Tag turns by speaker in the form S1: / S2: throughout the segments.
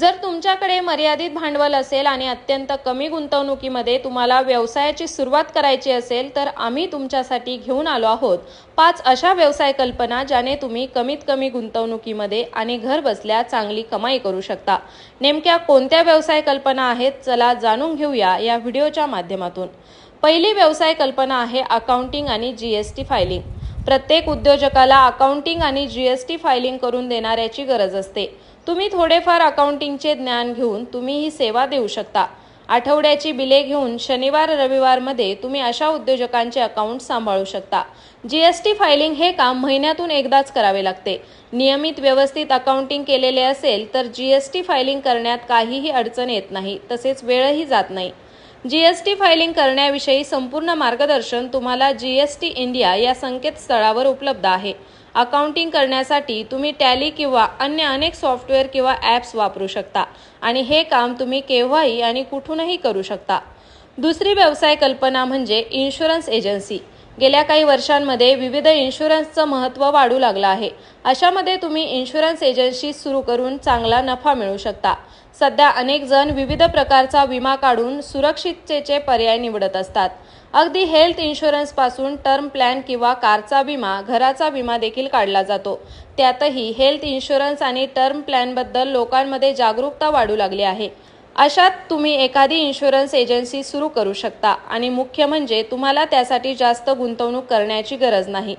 S1: जर तुमच्याकडे मर्यादित भांडवल असेल आणि अत्यंत कमी गुंतवणुकीमध्ये तुम्हाला व्यवसायाची सुरुवात करायची असेल तर आम्ही तुमच्यासाठी घेऊन आलो आहोत. पाच अशा व्यवसाय कल्पना ज्याने तुम्ही कमीत कमी गुंतवणुकीमध्ये आणि घर बसल्या चांगली कमाई करू शकता. नेमक्या कोणत्या व्यवसाय कल्पना आहेत चला जाणून घेऊया या व्हिडिओच्या माध्यमातून. पहिली व्यवसाय कल्पना आहे अकाउंटिंग आणि जी एस टी फायलिंग. प्रत्येक उद्योजकाला अकाउंटिंग आणि जी एस टी फायलिंग करून देणाऱ्याची गरज असते. तुम्ही थोडेफार अकाउंटिंगचे ज्ञान घेऊन तुम्ही ही सेवा देऊ शकता. आठवड्याची बिले घेऊन शनिवार रविवारमध्ये तुम्ही अशा उद्योजकांचे अकाउंट सांभाळू शकता. जी एस टी फायलिंग हे काम महिन्यातून एकदाच करावे लागते. नियमित व्यवस्थित अकाउंटिंग केलेले असेल तर जी एस टी फायलिंग करण्यात काहीही अडचण येत नाही. तसेच वेळही जात नाही. जी एस टी फायलिंग करण्याविषयी संपूर्ण मार्गदर्शन तुम्हाला जी एस टी इंडिया या संकेतस्थळावर उपलब्ध आहे. अकाउंटिंग करण्यासाठी तुम्ही टॅली किंवा अन्य अनेक सॉफ्टवेअर किंवा ॲप्स वापरू शकता आणि हे काम तुम्ही केव्हाही आणि कुठूनही करू शकता. दुसरी व्यवसाय कल्पना म्हणजे इन्शुरन्स एजन्सी गेल्या काही वर्षांमध्ये विविध इन्शुरन्सचं महत्त्व वाढू लागलं आहे. अशामध्ये तुम्ही इन्शुरन्स एजन्सी सुरू करून चांगला नफा मिळू शकता. सध्या अनेक जण विविध प्रकारचा विमा काढून सुरक्षिततेचे पर्याय निवडत असतात. अगदी हेल्थ इन्शुरन्सपासून टर्म प्लॅन किंवा कारचा विमा घराचा विमा देखील काढला जातो. त्यातही हेल्थ इन्शुरन्स आणि टर्म प्लॅनबद्दल लोकांमध्ये जागरूकता वाढू लागली आहे. अशात तुम्ही एखादी इन्शुरन्स एजन्सी सुरू करू शकता. आणि मुख्य म्हणजे तुम्हाला त्यासाठी जास्त गुंतवणूक करण्याची गरज नाही.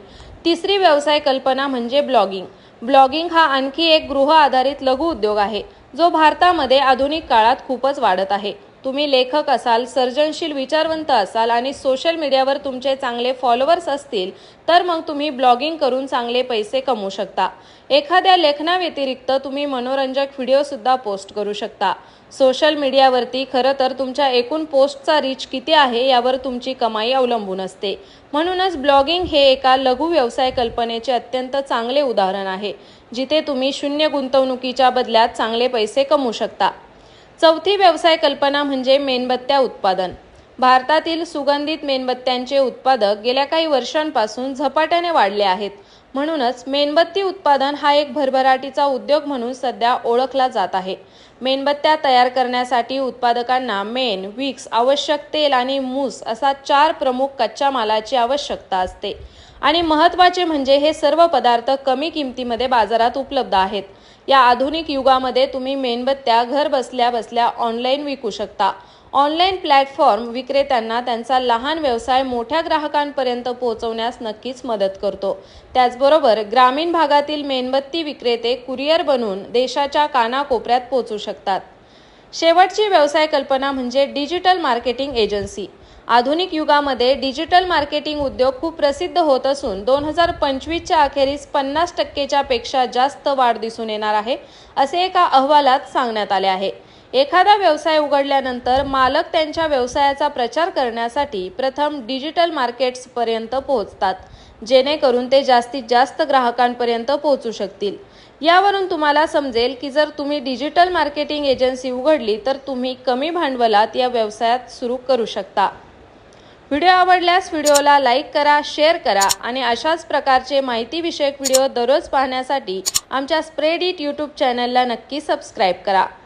S1: तिसरी व्यवसाय कल्पना म्हणजे ब्लॉगिंग ब्लॉगिंग हा आणखी एक गृह आधारित लघु उद्योग आहे जो भारतामध्ये आधुनिक काळात खूपच वाढत आहे. तुम्ही लेखक असाल सर्जनशील विचारवंत असाल आणि सोशल मीडियावर तुमचे चांगले फॉलोअर्स असतील तर मग तुम्ही ब्लॉगिंग करून चांगले पैसे कमवू शकता. एखाद्या लेखनाव्यतिरिक्त तुम्ही मनोरंजक व्हिडिओसुद्धा पोस्ट करू शकता. सोशल मीडियावरती खरं तर तुमच्या एकूण पोस्टचा रीच किती आहे यावर तुमची कमाई अवलंबून असते. म्हणूनच ब्लॉगिंग हे एका लघु व्यवसाय कल्पनेचे अत्यंत चांगले उदाहरण आहे जिथे तुम्ही शून्य गुंतवणुकीच्या बदल्यात चांगले पैसे कमवू शकता. चौथी व्यवसाय कल्पना म्हणजे मेणबत्त्या उत्पादन. भारतातील सुगंधित मेणबत्त्यांचे उत्पादक गेल्या काही वर्षांपासून झपाट्याने वाढले आहेत. म्हणूनच मेणबत्ती उत्पादन हा एक भरभराटीचा उद्योग म्हणून सध्या ओळखला जात आहे. मेणबत्त्या तयार करण्यासाठी उत्पादकांना मेण विक्स आवश्यक तेल आणि मूस असा चार प्रमुख कच्च्या मालाची आवश्यकता असते. आणि महत्त्वाचे म्हणजे हे सर्व पदार्थ कमी किमतीमध्ये बाजारात उपलब्ध आहेत. या आधुनिक युगामध्ये तुम्ही मेणबत्त्या घर बसल्या बसल्या ऑनलाईन विकू शकता. ऑनलाईन प्लॅटफॉर्म विक्रेत्यांना त्यांचा लहान व्यवसाय मोठ्या ग्राहकांपर्यंत पोहोचवण्यास नक्कीच मदत करतो. त्याचबरोबर ग्रामीण भागातील मेणबत्ती विक्रेते कुरिअर बनून देशाच्या कानाकोपऱ्यात पोहोचू शकतात. शेवटची व्यवसाय कल्पना म्हणजे डिजिटल मार्केटिंग एजन्सी. आधुनिक युगामध्ये डिजिटल मार्केटिंग उद्योग खूप प्रसिद्ध होत असून दोन हजार पंचवीसच्या अखेरीस पन्नास टक्केच्या पेक्षा जास्त वाढ दिसून येणार आहे असे एका अहवालात सांगण्यात आले आहे. एखादा व्यवसाय उघडल्यानंतर मालक त्यांच्या व्यवसायाचा प्रचार करण्यासाठी प्रथम डिजिटल मार्केट्सपर्यंत पोहोचतात जेणेकरून ते जास्तीत जास्त ग्राहकांपर्यंत पोहोचू शकतील. यावरून तुम्हाला समजेल की जर तुम्ही डिजिटल मार्केटिंग एजन्सी उघडली तर तुम्ही कमी भांडवलात या व्यवसायात सुरू करू शकता. व्हिडिओ आवडल्यास व्हिडिओला लाईक करा शेअर करा आणि अशाच प्रकारचे माहितीविषयक व्हिडिओ दररोज पाहण्यासाठी आमच्या स्प्रेड इट यूट्यूब चॅनलला नक्की सबस्क्राईब करा.